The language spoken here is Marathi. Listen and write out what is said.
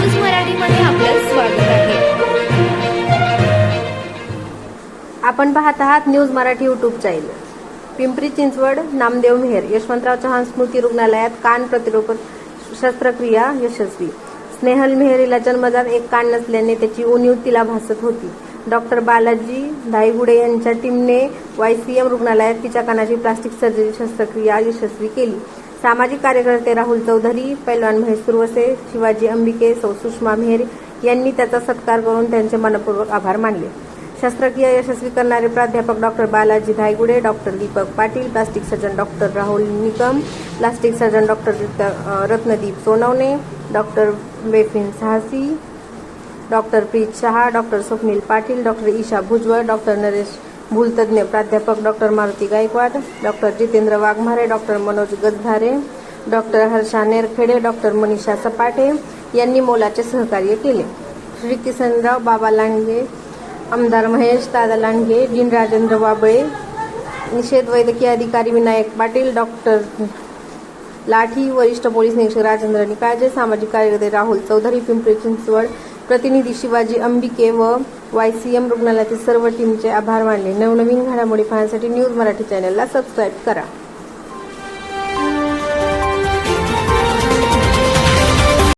न्यूज मराठीमध्ये आपलं स्वागत आहे. आपण पाहत आहात news Marathi YouTube channel Pimpri Chinchwad Namdev Mehar Yashwantrao Chavan स्मृती रुग्णालयात कान प्रतिरोधक शस्त्रक्रिया यशस्वी. स्नेहल मेहरीला जन्मजात एक कान नसल्याने त्याची उणीव तिला भासत होती. डॉक्टर बालाजी धायगुडे यांच्या टीमने वायसीएम रुग्णालयात तिच्या कानाची प्लास्टिक सर्जरी शस्त्रक्रिया यशस्वी केली. सामाजिक कार्यकर्ते राहुल चौधरी पैलवान महेश सुरवसे शिवाजी अंबिके सौ सुषमा मेहर यांनी त्याचा सत्कार करून त्यांचे मनपूर्वक आभार मानले. शस्त्रक्रिया यशस्वी करणारे प्राध्यापक doctor Balaji Dhaygude doctor Deepak Patil plastic surgeon doctor Rahul Nikam plastic surgeon doctor रित- Ratnadeep Sonawane doctor Befin Sahasi doctor Preet Shah doctor Swapnil Patil doctor Isha Bhujbal doctor Naresh भूलतज्ञ प्राध्यापक doctor Maruti Gaikwad doctor Jitendra Waghmare doctor Manoj Gaddhare doctor Harsha Nerkhede doctor Manisha Sapate यांनी मोलाचे सहकार्य केले. श्री किसनराव बाबा लांडगे आमदार महेश दादा लांडगे डीन राजेंद्र वाबळे निषेध वैद्यकीय अधिकारी विनायक पाटील डॉक्टर लाठी वरिष्ठ पोलीस निरीक्षक राजेंद्र निकाळजे सामाजिक कार्यकर्ते राहुल चौधरी पिंपरी चिंचवड प्रतिनिधी शिवाजी अंबिके व वाय सी एम रुग्णालयातील सर्व टीमचे आभार मानले. नवनवीन घडामोडी पाहण्यासाठी न्यूज मराठी चॅनलला सबस्क्राईब करा.